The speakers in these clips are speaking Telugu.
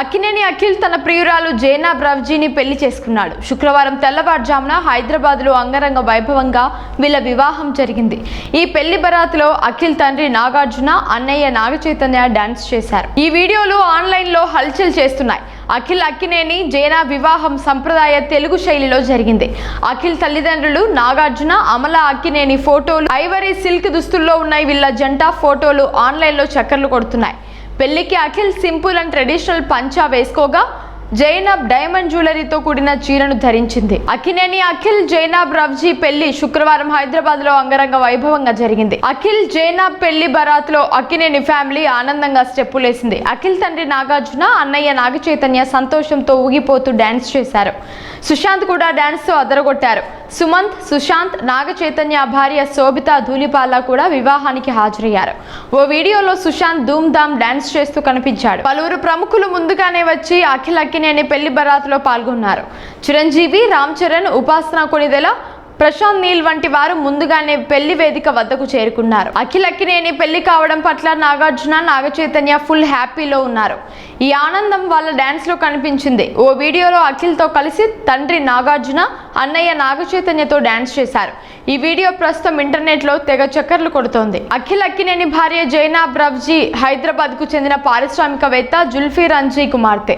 అక్కినేని అఖిల్ తన ప్రియురాలు జైనా బ్రవ్జీని పెళ్ళి చేసుకున్నాడు. శుక్రవారం తెల్లవారుజామున హైదరాబాద్లో అంగరంగ వైభవంగా వీళ్ళ వివాహం జరిగింది. ఈ పెళ్ళి బరాత్లో అఖిల్ తండ్రి నాగార్జున అన్నయ్య నాగచైతన్య డాన్స్ చేశారు. ఈ వీడియోలు ఆన్లైన్లో హల్చల్ చేస్తున్నాయి. అఖిల్ అక్కినేని జైనా వివాహం సంప్రదాయ తెలుగు శైలిలో జరిగింది. అఖిల్ తల్లిదండ్రులు నాగార్జున అమల అక్కినేని ఫోటోలు ఐవరీ సిల్క్ దుస్తుల్లో ఉన్నాయి వీళ్ళ జంట ఫోటోలు ఆన్లైన్లో చక్కర్లు కొడుతున్నాయి. పెళ్ళికి అఖిల్ సింపుల్ అండ్ ట్రెడిషనల్ పంచా వేసుకోగా జైనబ్ డైమండ్ జ్యువెలరీతో కూడిన చీరను ధరించింది. అఖినేని అఖిల్ జైనాబ్ రవ్జీ పెళ్ళి శుక్రవారం హైదరాబాద్లో అంగరంగ వైభవంగా జరిగింది. అఖిల్ జైనాబ్ పెళ్ళి బరాత్లో అఖినేని ఫ్యామిలీ ఆనందంగా స్టెప్పులేసింది. అఖిల్ తండ్రి నాగార్జున అన్నయ్య నాగచైతన్య సంతోషంతో ఊగిపోతూ డాన్స్ చేశారు. సుశాంత్ కూడా డాన్స్తో అదరగొట్టారు. సుమంత్ సుశాంత్ నాగ చైతన్య భార్య శోభిత ధూలిపాల కూడా వివాహానికి హాజరయ్యారు. ఓ వీడియోలో సుశాంత్ ధూమ్ ధామ్ డాన్స్ చేస్తూ కనిపించాడు. పలువురు ప్రముఖులు ముందుగానే వచ్చి అఖిల్ అక్కినేని పెళ్ళి బరాత్లో పాల్గొన్నారు. చిరంజీవి రామ్ చరణ్ ఉపాసన కొనిదెల ప్రశాంత్ నీల్ వంటి వారు ముందుగానే పెళ్ళి వేదిక వద్దకు చేరుకున్నారు. అఖిల్ అక్కినేని పెళ్ళి కావడం పట్ల నాగార్జున నాగ చైతన్య ఫుల్ హ్యాపీలో ఉన్నారు. ఈ ఆనందం వాళ్ళ డ్యాన్స్లో కనిపించింది. ఓ వీడియోలో అఖిల్తో కలిసి తండ్రి నాగార్జున అన్నయ్య నాగచైతన్యతో డాన్స్ చేశారు. ఈ వీడియో ప్రస్తుతం ఇంటర్నెట్లో తెగ చక్కర్లు కొడుతోంది. అఖిల్ అక్కినేని భార్య జైనా బ్రవ్జీ హైదరాబాద్కు చెందిన పారిశ్రామికవేత్త జుల్ఫీ రంజీ కుమార్తె.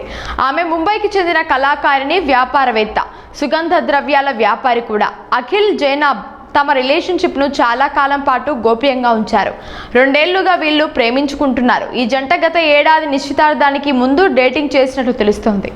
ఆమె ముంబైకి చెందిన కళాకారిణి వ్యాపారవేత్త సుగంధ ద్రవ్యాల వ్యాపారి కూడా. అఖిల్ జైనాబ్ తమ రిలేషన్షిప్ను చాలా కాలం పాటు గోప్యంగా ఉంచారు. రెండేళ్ళుగా వీళ్ళు ప్రేమించుకుంటున్నారు. ఈ జంట గత ఏడాది నిశ్చితార్థానికి ముందు డేటింగ్ చేసినట్లు తెలుస్తోంది.